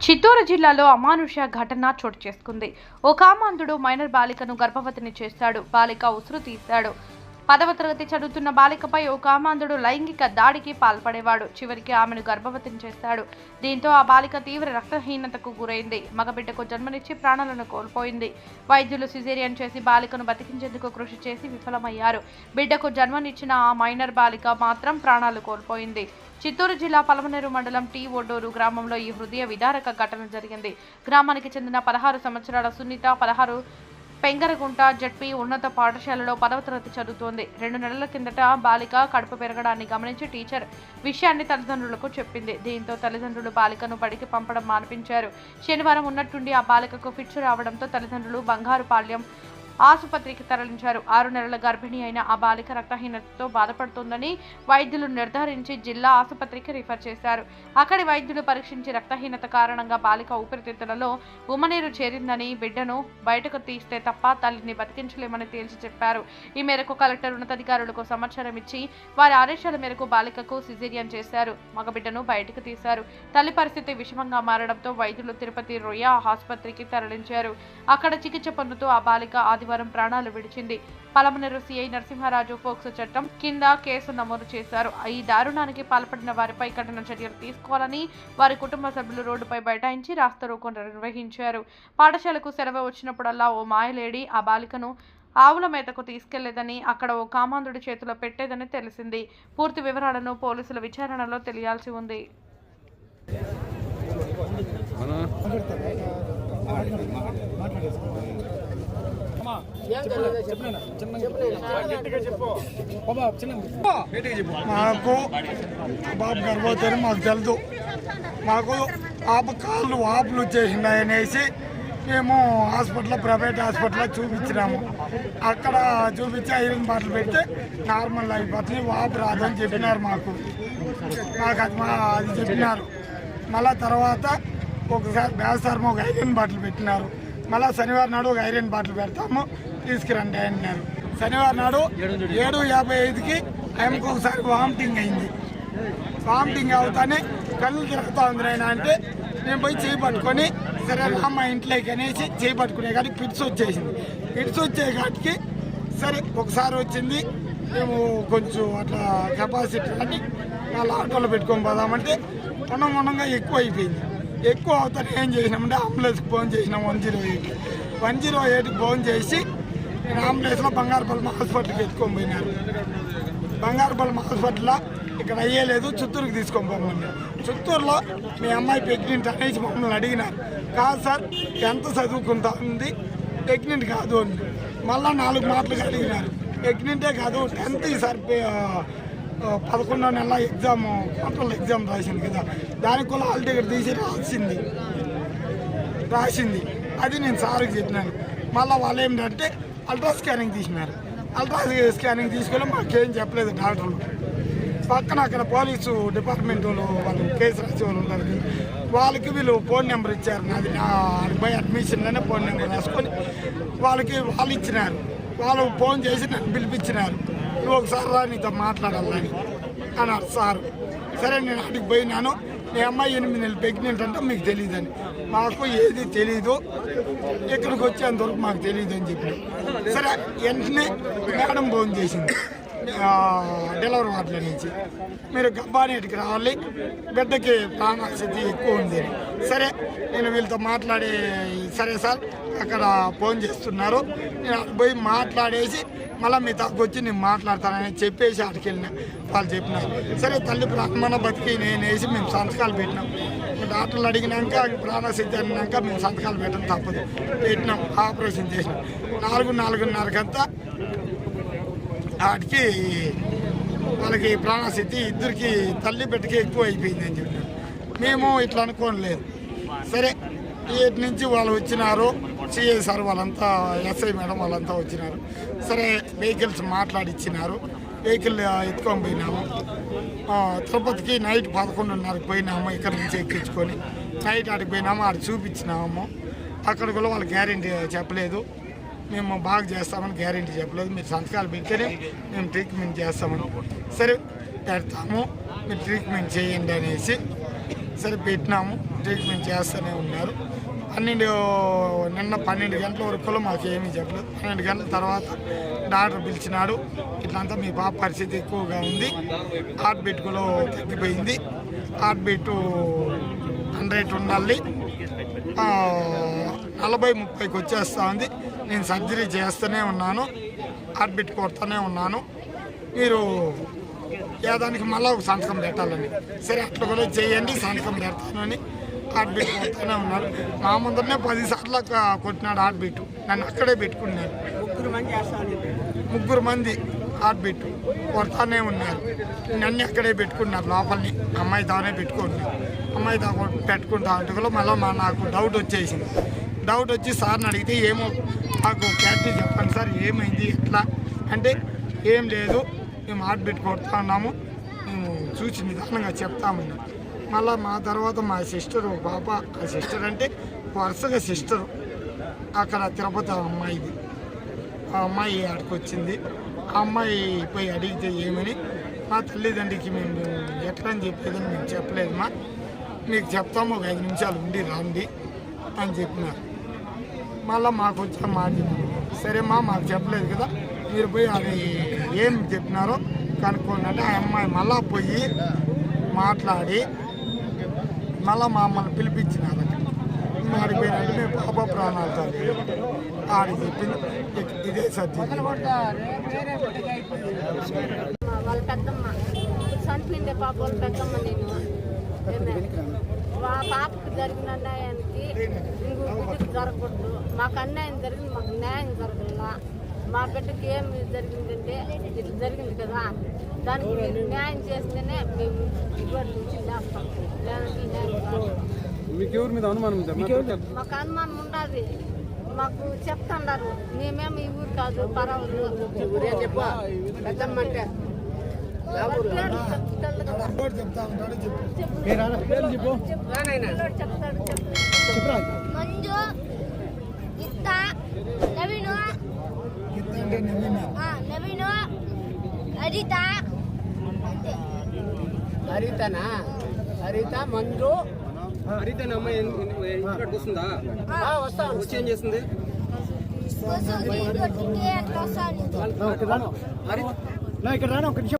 చిత్తూరు జిల్లాలో అమానుష ఘటన చోటు చేసుకుంది. ఒక కామాంధుడు మైనర్ బాలికను గర్భవతిని చేస్తాడు. బాలిక ఉసురు తీశాడు పదవ తరగతి చదువుతున్న బాలికపై ఓ కామాంధుడు లైంగిక దాడికి పాల్పడేవాడు. చివరికి ఆమెను గర్భవతిని చేస్తాడు దీంతో ఆ బాలిక తీవ్ర రక్తహీనతకు గురైంది. మగబిడ్డకు జన్మనిచ్చి ప్రాణాలను కోల్పోయింది. వైద్యులు సిజేరియన్ చేసి బాలికను బతికించేందుకు కృషి చేసి విఫలమయ్యారు. బిడ్డకు జన్మనిచ్చిన ఆ మైనర్ బాలిక మాత్రం ప్రాణాలు కోల్పోయింది. చిత్తూరు జిల్లా పలమనేరు మండలం టీ ఒడ్డూరు గ్రామంలో ఈ హృదయ విదారక ఘటన జరిగింది. గ్రామానికి చెందిన పదహారు సంవత్సరాల సునీత పదహారు పెంగరగుంట జడ్పీ ఉన్నత పాఠశాలలో పదవ తరగతి చదువుతోంది. రెండు నెలల కిందట బాలిక కడుపు పెరగడాన్ని గమనించి టీచర్ విషయాన్ని తల్లిదండ్రులకు చెప్పింది. దీంతో తల్లిదండ్రులు బాలికను బడికి పంపడం మానిపించారు. శనివారం ఉన్నట్టుండి ఆ బాలికకు ఫిట్స్ రావడంతో తల్లిదండ్రులు బంగారు పాళ్యం ఆసుపత్రికి తరలించారు. ఆరు నెలల గర్భిణి అయిన ఆ బాలిక రక్తహీనతతో బాధపడుతోందని వైద్యులు నిర్ధారించి జిల్లా ఆసుపత్రికి రిఫర్ చేశారు. అక్కడి వైద్యులు పరీక్షించి రక్తహీనత కారణంగా బాలిక ఊపిరితిత్తులలో ఉమనీరు చేరిందని బిడ్డను బయటకు తీస్తే తప్ప తల్లిని బతికించలేమని తేల్చి చెప్పారు. ఈ మేరకు కలెక్టర్ ఉన్నతాధికారులకు సమాచారం ఇచ్చి వారి ఆదేశాల మేరకు బాలికకు సిజేరియన్ చేశారు. మగబిడ్డను బయటకు తీశారు. తల్లి పరిస్థితి విషమంగా మారడంతో వైద్యులు తిరుపతి రొయ్య ఆసుపత్రికి తరలించారు. అక్కడ చికిత్స పొందుతూ ఆ బాలిక ఆది ఆదివారం ప్రాణాలు విడిచింది. పలమనేరు సిఐ నరసింహారాజు పోక్సో చట్టం కింద కేసు నమోదు చేశారు. ఈ దారుణానికి పాల్పడిన వారిపై కఠిన చర్యలు తీసుకోవాలని వారి కుటుంబ సభ్యులు రోడ్డుపై బైఠాయించి రాస్తారోకో నిర్వహించారు. పాఠశాలకు సెలవు వచ్చినప్పుడల్లా ఓ మాయలేడి ఆ బాలికను ఆవుల మేతకు తీసుకెళ్ళేదని అక్కడ ఓ కామాంధుడి చేతిలో పెట్టేదని తెలిసింది. పూర్తి వివరాలను పోలీసుల విచారణలో తెలియాల్సి ఉంది. మాకు బాబు గర్భవతి మాకు తెలుసు మాకు ఆపు కాళ్ళు వాపులు వచ్చేసినాయి అనేసి మేము హాస్పిటల్లో ప్రైవేట్ హాస్పిటల్లో చూపించినాము. అక్కడ చూపించి ఐరన్ బాటిల్ పెడితే నార్మల్ అయిపోతుంది వాపు రాదని చెప్పినారు మాకు. మాకు అది మా అది చెప్పినారు. మళ్ళా తర్వాత ఒకసారి బేసారం ఒక ఐరన్ బాటిల్ పెట్టినారు. మళ్ళా శనివారం నాడు ఒక ఐరన్ బాటిల్ పెడతాము. తీసుకురండి అన్నారు శనివారం నాడు ఏడు యాభై ఐదుకి ఆయనకు ఒకసారి వామిటింగ్ అయింది. వామిటింగ్ అవుతానే కళ్ళు తిరుగుతా ఉంది ఆయన అంటే నేను పోయి చేయి పట్టుకొని సరే అమ్మ ఇంట్లోకి అనేసి చేయి పట్టుకునే కానీ పిట్స్ వచ్చేసింది. పిట్స్ వచ్చే కాటికి సరే ఒకసారి వచ్చింది. మేము కొంచెం అట్లా కెపాసిటీ అని వాళ్ళ ఆటోలో పెట్టుకొని పోదామంటే మొన్న ఎక్కువ అయిపోయింది ఎక్కువ అవుతాను ఏం చేసినామంటే అంబులెన్స్కి ఫోన్ చేసినాం one zero eight one zero ఎయిట్కి ఫోన్ చేసి అంబులెన్స్లో బంగారుపల్లి హాస్పిటల్కి ఎత్తుకొని పోయినారు బంగారుపల్లి హాస్పిటల్లో ఇక్కడ అయ్యేలేదు చిత్తూరుకి తీసుకొని పోమన్నారు. చిత్తూరులో మీ అమ్మాయి ప్రెగ్నెంట్ అనేసి మమ్మల్ని అడిగినారు కాదు సార్ ఎంత చదువుకుంటా? ఉంది ప్రెగ్నెంట్ కాదు అని మళ్ళా నాలుగు మాటలు అడిగినారు. ప్రెగ్నెంటే కాదు టెన్త్ ఈసారి పదకొండో నెల ఎగ్జామ్ కంట్రోల్ ఎగ్జామ్ రాసింది కదా. దానికి కూడా హాల్ టికెట్ తీసి రాసింది. రాసింది. అది నేను సార్కి చెప్పినాను. మళ్ళీ వాళ్ళు ఏంటంటే అల్ట్రా స్కానింగ్ తీసినారు. అల్ట్రా స్కానింగ్ తీసుకొని మాకేం చెప్పలేదు డాక్టర్లు. పక్కన అక్కడ పోలీసు డిపార్ట్మెంట్ వాళ్ళు వాళ్ళు కేసు రాసే వాళ్ళు ఉన్నారు వాళ్ళకి వీళ్ళు ఫోన్ నెంబర్ ఇచ్చారు. నాది నా అబ్బాయి అడ్మిషన్లోనే ఫోన్ నెంబర్ రాసుకొని వాళ్ళకి వాళ్ళు ఇచ్చినారు. వాళ్ళు ఫోన్ చేసి నన్ను పిలిపించినారు. నువ్వు ఒకసారి రా నీతో మాట్లాడాలని అన్నారు సార్. సరే నేను అడిగి పోయినాను. మీ అమ్మాయి ఎనిమిది నెలలు ప్రెగ్నెంట్ అంటే మీకు తెలియదని మాకు ఏది తెలీదు. ఇక్కడికి వచ్చేంతవరకు మాకు తెలియదు అని చెప్పి. సరే వెంటనే మేడం ఫోన్ చేసింది. డెలివరీ వార్డుల నుంచి. మీరు గబ్బానేటికి రావాలి. బిడ్డకి ప్రాణస్థితి ఎక్కువ ఉంది. సరే నేను వీళ్ళతో మాట్లాడి సరే సార్ అక్కడ ఫోన్ చేస్తున్నారు. నేను పోయి మాట్లాడేసి మళ్ళీ మీ తగ్గు వచ్చి నేను మాట్లాడతానని చెప్పేసి అక్కడికి వెళ్ళిన. వాళ్ళు చెప్పినారు. సరే తల్లి ప్రాణమన బతికి నేను వేసి మేము సంతకాలు పెట్టినాం. డాక్టర్లు అడిగినాక ప్రాణశక్తి అన్నాక మేము సంతకాలు పెట్టడం తప్పదు. పెట్టినాం. ఆపరేషన్ చేసినాం. నాలుగు నాలుగున్నరకంతా వాటికి వాళ్ళకి ప్రాణశక్తి ఇద్దరికి తల్లి బిడ్డకి ఎక్కువ అయిపోయింది అని చెప్పారు. మేము ఇట్లా అనుకోలేదు సరే ఇటు నుంచి వాళ్ళు వచ్చినారు సిఐ సార్ వాళ్ళంతా ఎస్ఐ మేడం వాళ్ళంతా వచ్చినారు. సరే వెహికల్స్ మాట్లాడిచ్చినారు. వెహికల్ ఎత్తుకొని పోయినాము. తిరుపతికి నైట్ పదకొండున్నరకు పోయినాము ఇక్కడ నుంచి ఎక్కించుకొని. నైట్ ఆడికి పోయినాము ఆడికి చూపించినాము. అక్కడ కూడా వాళ్ళు గ్యారెంటీ చెప్పలేదు. మేము బాగా చేస్తామని గ్యారెంటీ చెప్పలేదు. మీరు సంతకాలు పెడితేనే మేము ట్రీట్మెంట్ చేస్తామని. సరే పెడతాము. మీరు ట్రీట్మెంట్ చేయండి అనేసి సరే పెట్టినాము. ట్రీట్మెంట్ చేస్తూనే ఉన్నారు. పన్నెండు నిన్న పన్నెండు గంటల వరకు మాకు ఏమీ చెప్పలేదు. పన్నెండు గంటల తర్వాత డాక్టర్ పిలిచినాడు. ఇట్లంతా మీ పాప పరిస్థితి ఎక్కువగా ఉంది. హార్ట్ బీట్ కూడా తగ్గిపోయింది. హార్ట్ బీటు హండ్రెడ్ ఉండాలి. నలభై ముప్పైకి వచ్చేస్తూ ఉంది. నేను సర్జరీ చేస్తూనే ఉన్నాను హార్ట్ బీట్ కొడుతూనే ఉన్నాను. మీరు ఏదానికి మళ్ళీ ఒక సంతకం పెట్టాలని. సరే అట్లా కూడా చేయండి సంతకం పెడతానని హార్ట్ బీట్ కొడుతూనే ఉన్నాడు మా ముందరనే పది సార్లు కొట్టినాడు హార్ట్ బీట్ నన్ను అక్కడే పెట్టుకున్నాను ముగ్గురు మంది హార్ట్ బీట్ కొడతానే ఉన్నారు. నన్ను అక్కడే పెట్టుకున్నారు లోపలిని. అమ్మాయి తానే పెట్టుకోండి అమ్మాయి తా పెట్టుకుంటా అంటే మళ్ళీ మా నాకు డౌట్ వచ్చేసింది. డౌట్ వచ్చి సార్ని అడిగితే ఏమో నాకు క్లారిటీ చెప్పండి సార్ ఏమైంది ఎట్లా? అంటే ఏం లేదు మేము హార్ట్ బీట్ కొడతా ఉన్నాము మేము చూసి నిదానంగా చెప్తామని మళ్ళీ మా తర్వాత మా సిస్టర్ పాప ఆ సిస్టర్ అంటే వరుసగా సిస్టరు అక్కడ తిరుపతి అమ్మాయిది. ఆ అమ్మాయి ఆడికి వచ్చింది ఆ అమ్మాయి పోయి అడిగితే ఏమని మా తల్లిదండ్రికి మేము ఎట్లా అని చెప్పేదని మేము చెప్పలేదు మా మీకు చెప్తాము ఒక ఐదు నిమిషాలు ఉండి రండి అని చెప్పినారు. మళ్ళీ మాకు వచ్చే మాట సరే మా మాకు చెప్పలేదు కదా. మీరు పోయి అది ఏం చెప్పినారో కనుక్కోండి అంటే ఆ అమ్మాయి మళ్ళా పోయి మాట్లాడి మళ్ళీ మమ్మల్ని పిలిపించినారు. మాడిపోయినట్టు మేము పాప ప్రాణాలు ప్రాణాలతో ఆడి చెప్పింది. ఇదే సత్యం. వాళ్ళ పెద్దమ్మ. చనిపోయిందే పాప వాళ్ళ పెద్దమ్మ నేను. పాపకు జరిగిన అన్యాయానికి జరగకూడదు మాకు అన్యాయం జరిగింది మాకు న్యాయం జరగల మా బిడ్డకి ఏం జరిగిందంటే ఇట్లా జరిగింది కదా దానికి మీరు న్యాయం చేస్తేనే మేము ఇటువంటి నుంచి లేస్తాం లేదంటే న్యాయం కాదు. మీకు మీద అనుమానం ఉందా? మాకు అనుమానం చెప్తున్నారు మేమేమి ఈ ఊరు కాదు పరవరు పెద్దమ్మంటే ఎవరు చెప్తా ఉంటాడో చెప్పు చెప్తాడు చెప్తాడు మంజు ఇత్త నవీను ఇంత అంటే నవీన ఆ, నవీను హరిత అంతే హరితనా హరిత మంజు హరిత అమ్మాయి ఇంటికాడికి వస్తుందా ఆ, వస్తా వచ్చి ఏం చేస్తుంది ఇక్కడ రాను ఒక నిమిషం.